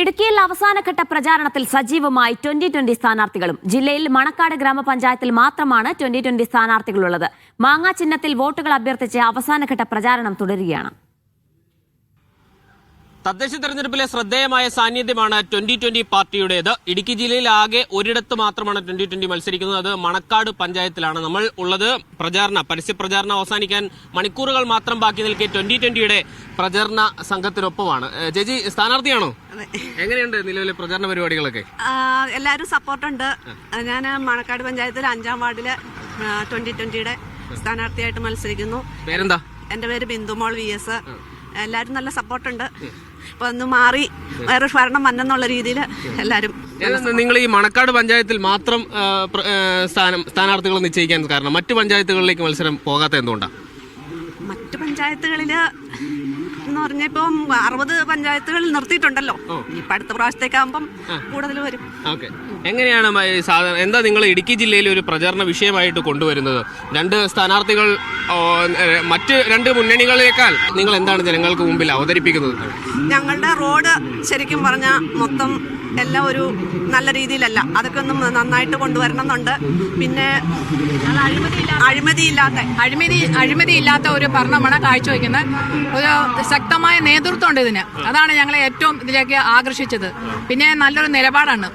ഇടുക്കിയിൽ അവസാനഘട്ട പ്രചാരണത്തിൽ സജീവമായി ട്വന്റി ട്വന്റി സ്ഥാനാർത്ഥികളും ജില്ലയിൽ മണക്കാട് ഗ്രാമപഞ്ചായത്തിൽ മാത്രമാണ് ട്വന്റി ട്വന്റി സ്ഥാനാർത്ഥികളുള്ളത്. മാങ്ങാ ചിഹ്നത്തിൽ വോട്ടുകൾ അഭ്യർത്ഥിച്ച് അവസാനഘട്ട പ്രചാരണം തുടരുകയാണ്. തദ്ദേശ തെരഞ്ഞെടുപ്പിലെ ശ്രദ്ധേയമായ സാന്നിധ്യമാണ് ട്വന്റി ട്വന്റി പാർട്ടിയുടേത്. ഇടുക്കി ജില്ലയിൽ ആകെ ഒരിടത്ത് മാത്രമാണ് ട്വന്റി ട്വന്റി മത്സരിക്കുന്നത്. അത് മണക്കാട് പഞ്ചായത്തിലാണ്. നമ്മൾ ഉള്ളത് പ്രചാരണ പരസ്യ പ്രചാരണം അവസാനിക്കാൻ മണിക്കൂറുകൾ മാത്രം ബാക്കി നിൽക്കെ ട്വന്റി ട്വന്റിയുടെ പ്രചാരണ സംഘത്തിനൊപ്പമാണ്. ഏ, ചേച്ചി സ്ഥാനാർത്ഥിയാണോ? എങ്ങനെയുണ്ട് നിലവിലെ പ്രചാരണ പരിപാടികളൊക്കെ? എല്ലാവരും സപ്പോർട്ടുണ്ട്. ഞാൻ മണക്കാട് പഞ്ചായത്തിലെ അഞ്ചാം വാർഡിൽ ട്വന്റി ട്വന്റിയുടെ സ്ഥാനാർത്ഥിയായിട്ട് മത്സരിക്കുന്നു. പേരെന്താ? എന്റെ പേര് ബിന്ദുമോൾ വി എസ്. എല്ലാവരും നല്ല സപ്പോർട്ടുണ്ട്. ഇപ്പൊ ഒന്ന് മാറി വേറൊരു ഭരണം വന്നെന്നുള്ള രീതിയിൽ എല്ലാവരും നിങ്ങൾ ഈ മണക്കാട് പഞ്ചായത്തിൽ മാത്രം സ്ഥാനം സ്ഥാനാർത്ഥികൾ നിശ്ചയിക്കാൻ കാരണം മറ്റു പഞ്ചായത്തുകളിലേക്ക് മത്സരം പോകാത്ത എന്തുകൊണ്ടാണ് മറ്റു പഞ്ചായത്തുകളിൽ എന്ന് പറഞ്ഞാൽ ഇപ്പം അറുപത് പഞ്ചായത്തുകൾ നിർത്തിയിട്ടുണ്ടല്ലോ. ഇപ്പൊ അടുത്ത പ്രാവശ്യത്തേക്കാകുമ്പം കൂടുതൽ വരും. ഓക്കെ. എങ്ങനെയാണ് മ- ഈ സാധാരണ എന്താ നിങ്ങൾ ഇടുക്കി ജില്ലയിൽ ഒരു പ്രചാരണ വിഷയമായിട്ട് കൊണ്ടുവരുന്നത്? രണ്ട് സ്ഥാനാർത്ഥികൾ ഓ, മറ്റ് രണ്ട് മുന്നണികളേക്കാൾ നിങ്ങൾ എന്താണ് ജനങ്ങൾക്ക് മുമ്പിൽ അവതരിപ്പിക്കുന്നത്? ഞങ്ങളുടെ റോഡ് ശരിക്കും പറഞ്ഞാൽ മൊത്തം എല്ലാം ഒരു നല്ല രീതിയിലല്ല. അതൊക്കെ ഒന്നും നന്നായിട്ട് കൊണ്ടുവരണം എന്നുണ്ട് പിന്നെ അഴിമതിയില്ലാത്ത അഴിമതി അഴിമതിയില്ലാത്ത ഒരു ഭരണമാണ് കാഴ്ചവെക്കുന്നത്. ഒരു ശക്തമായ നേതൃത്വം ഉണ്ട് ഇതിന്. അതാണ് ഞങ്ങളെ ഏറ്റവും ഇതിലേക്ക് ആകർഷിച്ചത്. പിന്നെ നല്ലൊരു നിലപാടാണ്.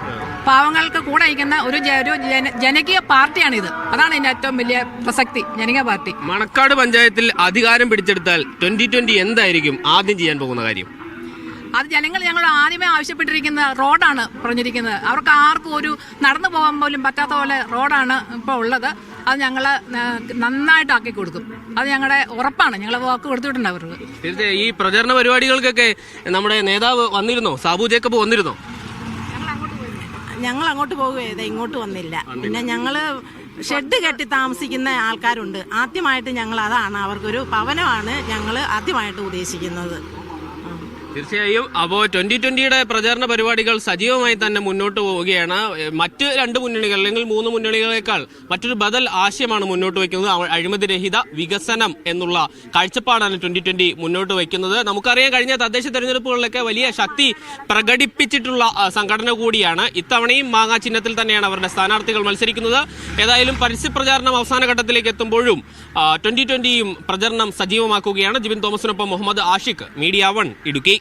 പാവങ്ങൾക്ക് കൂടെ നയിക്കുന്ന ഒരു ഒരു ജന- ജനകീയ പാർട്ടിയാണിത് അതാണ് ഇതിന്റെ ഏറ്റവും വലിയ പ്രസക്തി ജനകീയ പാർട്ടി. മണക്കാട് പഞ്ചായത്തിൽ അധികാരം പിടിച്ചെടുത്താൽ ട്വന്റി ട്വന്റി എന്തായിരിക്കും ആദ്യം ചെയ്യാൻ പോകുന്ന കാര്യം? അത് ജനങ്ങൾ ഞങ്ങൾ ആദ്യമേ ആവശ്യപ്പെട്ടിരിക്കുന്ന റോഡാണ് പറഞ്ഞിരിക്കുന്നത്. അവർക്ക് ആർക്കും ഒരു നടന്നു പോകാൻ പോലും പറ്റാത്ത പോലെ റോഡാണ് ഇപ്പോൾ ഉള്ളത്. അത് ഞങ്ങൾ നന്നായിട്ട് ആക്കി കൊടുക്കും. അത് ഞങ്ങളുടെ ഉറപ്പാണ്. ഞങ്ങൾ വാക്ക് കൊടുത്തിട്ടുണ്ട് അവർക്ക്. തീർച്ചയായും ഈ പ്രചരണ പരിപാടികൾക്കൊക്കെ നമ്മുടെ നേതാവ് വന്നിരുന്നോ? സാബു ജേക്കബ് വന്നിരുന്നോ? ഞങ്ങൾ അങ്ങോട്ട് പോകുകയത് ഇങ്ങോട്ട് വന്നില്ല. പിന്നെ ഞങ്ങൾ ഷെഡ് കെട്ടി താമസിക്കുന്ന ആൾക്കാരുണ്ട്. ആദ്യമായിട്ട് ഞങ്ങൾ അതാണ്. അവർക്കൊരു ഭവനമാണ് ഞങ്ങൾ ആദ്യമായിട്ട് ഉദ്ദേശിക്കുന്നത്. തീർച്ചയായും. അപ്പോൾ ട്വന്റി ട്വന്റിയുടെ പ്രചാരണ പരിപാടികൾ സജീവമായി തന്നെ മുന്നോട്ട് പോവുകയാണ്. മറ്റ് രണ്ട് മുന്നണികൾ അല്ലെങ്കിൽ മൂന്ന് മുന്നണികളെക്കാൾ മറ്റൊരു ബദൽ ആശയമാണ് മുന്നോട്ട് വയ്ക്കുന്നത്. അഴിമതിരഹിത വികസനം എന്നുള്ള കാഴ്ചപ്പാടാണ് ട്വന്റി ട്വന്റി മുന്നോട്ട് വയ്ക്കുന്നത്. നമുക്കറിയാം കഴിഞ്ഞ തദ്ദേശ തെരഞ്ഞെടുപ്പുകളിലൊക്കെ വലിയ ശക്തി പ്രകടിപ്പിച്ചിട്ടുള്ള സംഘടന കൂടിയാണ്. ഇത്തവണയും മാങ്ങാ ചിഹ്നത്തിൽ തന്നെയാണ് അവരുടെ സ്ഥാനാർത്ഥികൾ മത്സരിക്കുന്നത്. ഏതായാലും പരസ്യ പ്രചാരണം അവസാന ഘട്ടത്തിലേക്ക് എത്തുമ്പോഴും ട്വന്റി ട്വന്റിയും പ്രചരണം സജീവമാക്കുകയാണ്. ജിബിൻ തോമസിനൊപ്പം മുഹമ്മദ് ആഷിഖ് മീഡിയ വൺ ഇടുക്കി.